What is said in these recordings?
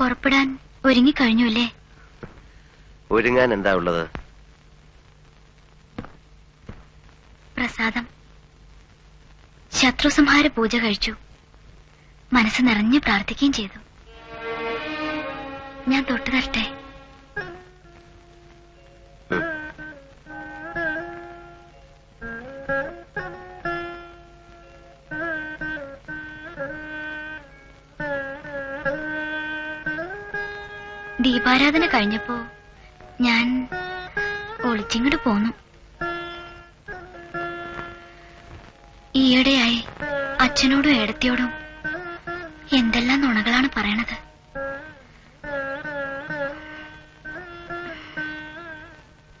പുറപ്പെടാൻ ഒരുങ്ങിക്കഴിഞ്ഞു അല്ലേ ഒരുങ്ങാൻ എന്താ ഉള്ളത്? പ്രസാദം. ശത്രുസംഹാര പൂജ കഴിച്ചു. മനസ്സ് നിറഞ്ഞു പ്രാർത്ഥിക്കുകയും ചെയ്തു. ഞാൻ തൊട്ടു തരട്ടെ? ദീപാരാധന കഴിഞ്ഞപ്പോ ഞാൻ ഒളിച്ചിങ്ങോട്ട് പോന്നു. ഈയിടെയായി അച്ഛനോടും ഏടത്തിയോടും എന്തെല്ലാം നുണകളാണ് പറയണത്.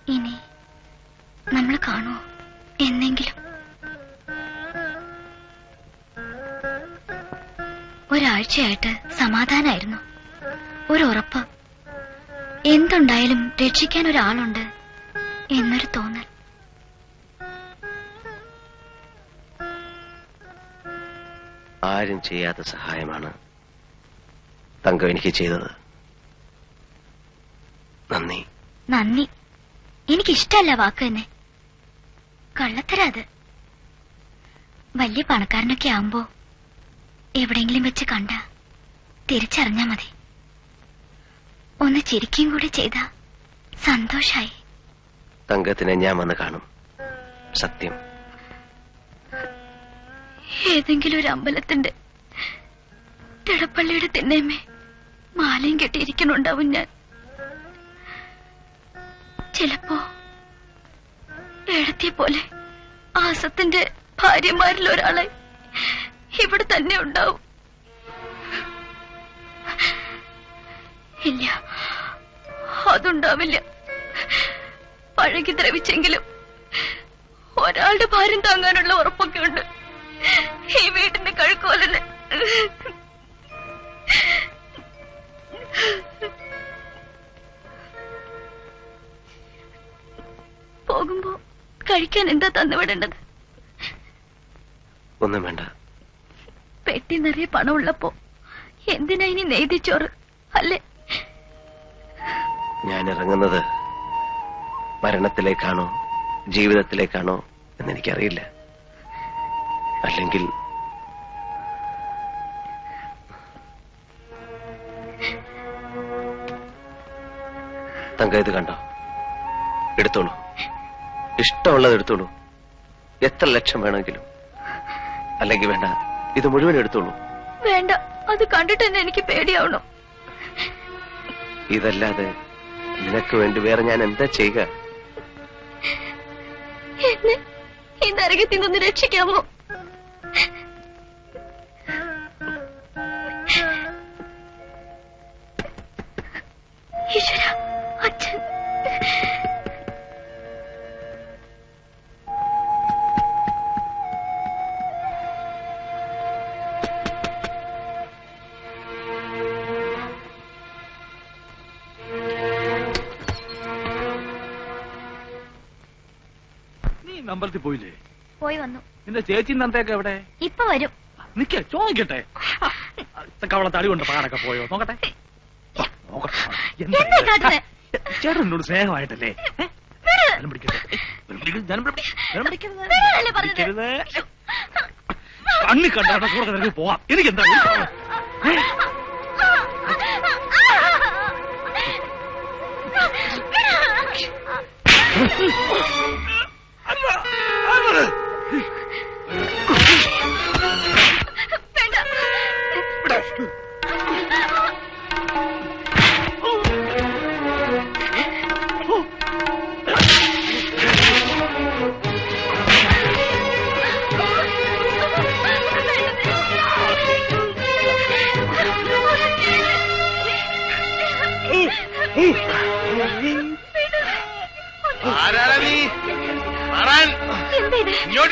ഇനി നമ്മൾ കാണുമോ എന്നെങ്കിലും? ഒരാഴ്ചയായിട്ട് സമാധാനായിരുന്നു. ഒരു ഉറപ്പ് എന്തുണ്ടായാലും രക്ഷിക്കാൻ ഒരാളുണ്ട് എന്നൊരു തോന്നൽ. ആരും ചെയ്യാത്ത സഹായമാണ് തങ്കം എനിക്ക് ചെയ്തത്. നന്ദി. നന്ദി. എനിക്കിഷ്ടല്ല വാക്ക് തന്നെ. കള്ളത്തരാത്. വലിയ പണക്കാരനൊക്കെ ആവുമ്പോ എവിടെയെങ്കിലും വെച്ച് കണ്ട തിരിച്ചറിഞ്ഞാ മതി. ഒന്ന് ചിരിക്കുകയും കൂടി ചെയ്ത സന്തോഷായി. തങ്കത്തിനെ ഞാൻ വന്ന് കാണും. സത്യം. ഏതെങ്കിലും ഒരു അമ്പലത്തിന്റെ തിടപ്പള്ളിയുടെ തിന്നേമേ മാലയും കെട്ടിയിരിക്കണുണ്ടാവും ഞാൻ. ചിലപ്പോ എടത്തിയെ പോലെ ആസത്തിന്റെ ഭാര്യമാരിൽ ഒരാളെ ഇവിടെ തന്നെ ഉണ്ടാവും. ഇല്ല. അതുണ്ടാവില്ല. പഴകി ദ്രവിച്ചെങ്കിലും ഒരാളുടെ ഭാരം താങ്ങാനുള്ള ഉറപ്പൊക്കെ ഉണ്ട് ഈ വീടിന്റെ കഴുക്കോലന് പോകുമ്പോ കഴിക്കാൻ എന്താ തന്നുവിടേണ്ടത് ഒന്നും വേണ്ട. പെട്ടി നിറയെ പണമുള്ളപ്പോ എന്തിനാ ഇനി നെയ്തിച്ചോറ്? അല്ലേ? ഞാൻ ഇറങ്ങുന്നത് മരണത്തിലേക്കാണോ ജീവിതത്തിലേക്കാണോ എന്നെനിക്കറിയില്ല. അല്ലെങ്കിൽ തങ്ക ഇത് കണ്ടോ? എടുത്തോളൂ. ഇഷ്ടമുള്ളത് എടുത്തോളൂ. എത്ര ലക്ഷം വേണമെങ്കിലും. അല്ലെങ്കിൽ വേണ്ട ഇത് മുഴുവൻ എടുത്തോളൂ. വേണ്ട അത് കണ്ടിട്ട് തന്നെ എനിക്ക് പേടിയാവണം. ഇതല്ലാതെ നിനക്ക് വേണ്ടി വേറെ ഞാൻ എന്താ ചെയ്യുക? ഈ നരകത്തിൽ നിന്ന് രക്ഷിക്കാമോ? ഈശ്വര അച്ഛൻ. അമ്പലത്തിൽ പോയില്ലേ? പോയി വന്നു. നിന്റെ ചേച്ചി നന്ദയൊക്കെ എവിടെ? ഇപ്പൊ വരും. നിക്ക ചോദിക്കട്ടെ. അവളെ തടി കൊണ്ട് പാടൊക്കെ പോയോ? നോക്കട്ടെ. ചേട്ടനോട് സ്നേഹമായിട്ടല്ലേ കണ്ണി? ചേട്ടൻ എന്നോട് സ്നേഹമായിട്ടല്ലേ? ഏ? വിട്. ജനം പിടിക്കരുത്. ജനം പിടിക്കരുത്. ജനം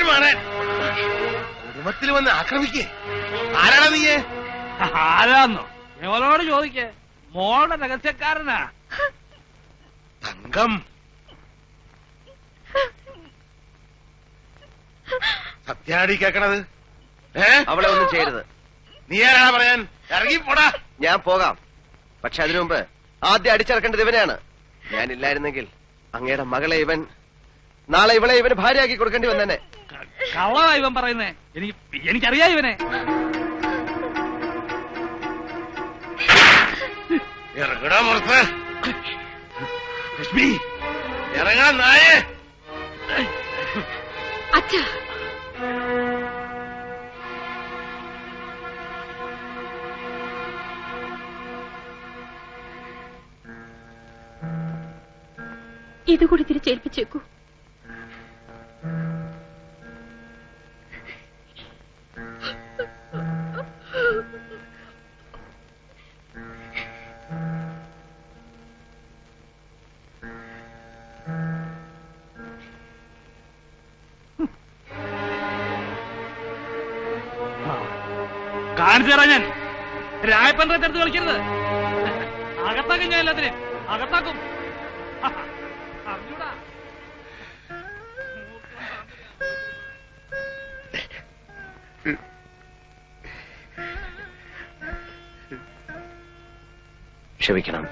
മാറാൻ. കുടുംബത്തിൽ വന്ന് ആക്രമിക്കേ. ആരാടാ നീയെ? ആരാന്നോ? ഞങ്ങളോട് ചോദിക്കേ. മോളുടെ രഹസ്യക്കാരനാ. തങ്കം. സത്യാടി കേക്കണത്. ഏ? അവളെ ഒന്നും ചെയ്യരുത്. നീ ആരാടാ പറയാൻ? ഇറങ്ങി പോടാ. ഞാൻ പോകാം. പക്ഷെ അതിനു മുമ്പ് ആദ്യം അടിച്ചിറക്കേണ്ടത് ഇവനെയാണ്. ഞാനില്ലായിരുന്നെങ്കിൽ അങ്ങയുടെ മകളെ ഇവൻ നാളെ ഇവളെ ഇവന് ഭാര്യയാക്കി കൊടുക്കേണ്ടി വന്നെ കള്ളതാ ഇവൻ പറയുന്നേ. എനിക്ക് എനിക്കറിയാം ഇവനെ. ഇറങ്ങടാ മുറത്ത് ലക്ഷ്മി ഇറങ്ങാൻ നായേ. അച്ഛാ. ഇതുകൂടി തിരിച്ചേൽപ്പിച്ചേക്കൂ കാണിച്ചു തരാം ഞാൻ. രായപ്പന്റെ അടുത്ത് കളിക്കരുത്. അകത്താക്കും ഞാൻ എല്ലാത്തിനും അകത്താക്കും. അറിഞ്ഞൂടാ. ക്ഷമിക്കണം.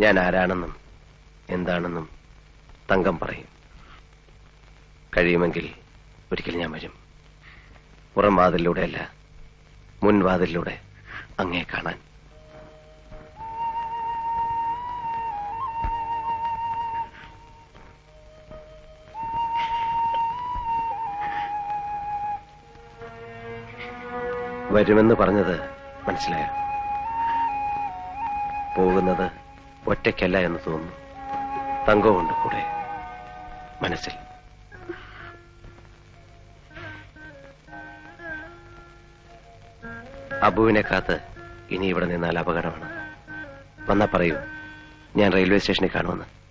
ഞാൻ ആരാണെന്നും എന്താണെന്നും തങ്കം പറയും. കഴിയുമെങ്കിൽ ഒരിക്കൽ ഞാൻ വരും. പുറം വാതിലൂടെയല്ല മുൻവാതിലൂടെ അങ്ങേ കാണാൻ. വരുമെന്ന് പറഞ്ഞത് മനസ്സിലായോ? പോകുന്നത് ഒറ്റയ്ക്കല്ല എന്ന് തോന്നുന്നു. തങ്കമുണ്ട് കൂടെ മനസ്സിൽ. അബുവിനെ കാത്ത് ഇനി ഇവിടെ നിന്നാൽ അപകടമാണ്. വന്നാ പറയൂ. ഞാൻ റെയിൽവേ സ്റ്റേഷനിൽ കാണുമെന്ന്.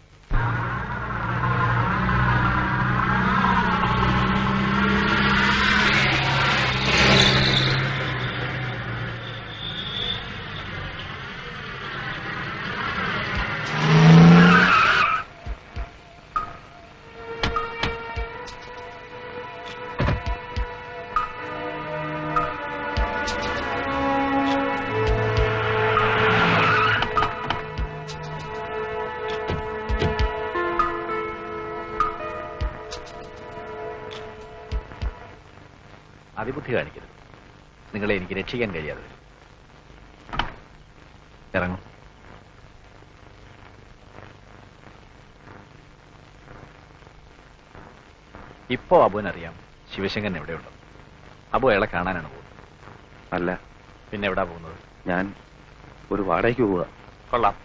അതിബുദ്ധി കാണിക്കരുത്. നിങ്ങളെ എനിക്ക് രക്ഷിക്കാൻ കഴിയാതെ. ഇറങ്ങും. ഇപ്പോ അബുവിനറിയാം ശിവശങ്കരൻ എവിടെയുണ്ടോ. അബു അയാളെ കാണാനാണ് പോകുന്നത്. അല്ല. പിന്നെ എവിടാ പോകുന്നത്? ഞാൻ ഒരു വാടകയ്ക്ക് പോവുക. കൊള്ളാം.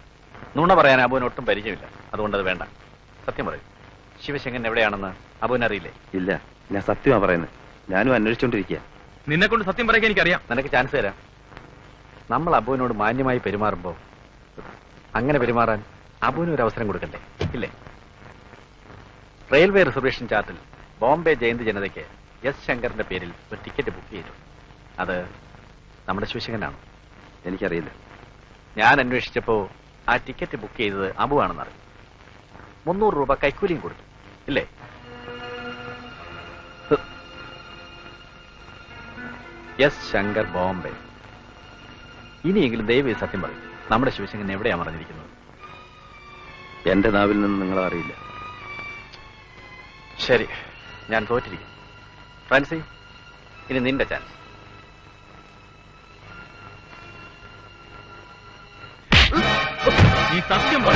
നുണ പറയാൻ അബുവിന് ഒട്ടും പരിചയമില്ല. അതുകൊണ്ടത് അത് വേണ്ട. സത്യം പറയും. ശിവശങ്കരൻ എവിടെയാണെന്ന് അബുവിനറിയില്ലേ ഇല്ല. ഞാൻ സത്യമാ പറയുന്നത്. ഞാനും അന്വേഷിച്ചോണ്ടിരിക്കുക നിന്നെ കൊണ്ട് സത്യം പറയാൻ എനിക്കറിയാം. നിനക്ക് ചാൻസ് തരാം. നമ്മൾ അബുവിനോട് മാന്യമായി പെരുമാറുമ്പോൾ അങ്ങനെ പെരുമാറാൻ അബുവിന് ഒരു അവസരം കൊടുക്കണ്ടേ? ഇല്ലേ? റെയിൽവേ റിസർവേഷൻ ചാർട്ടിൽ ബോംബെ ജയന്തി ജനതയ്ക്ക് എസ് ശങ്കറിന്റെ പേരിൽ ഒരു ടിക്കറ്റ് ബുക്ക് ചെയ്തു. അത് നമ്മുടെ ശിവശങ്കനാണ് എനിക്കറിയില്ല. ഞാൻ അന്വേഷിച്ചപ്പോ ആ ടിക്കറ്റ് ബുക്ക് ചെയ്തത് അബു ആണെന്ന് അറിഞ്ഞു മുന്നൂറ് രൂപ കൈക്കൂലിയും കൊടുത്തു. ഇല്ലേ? എസ് ശങ്കർ ബോംബെ. ഇനിയെങ്കിലും ദയവ് സത്യം പറയും. നമ്മുടെ ശിവശങ്കരൻ എവിടെയാണ് മറഞ്ഞിരിക്കുന്നത്? എന്റെ നാവിൽ നിന്ന് നിങ്ങൾ അറിയില്ല. ശരി ഞാൻ തോറ്റിരിക്കും. ഫ്രാൻസി ഇനി നിന്റെ ചാൻസ് നീ സത്യം പറ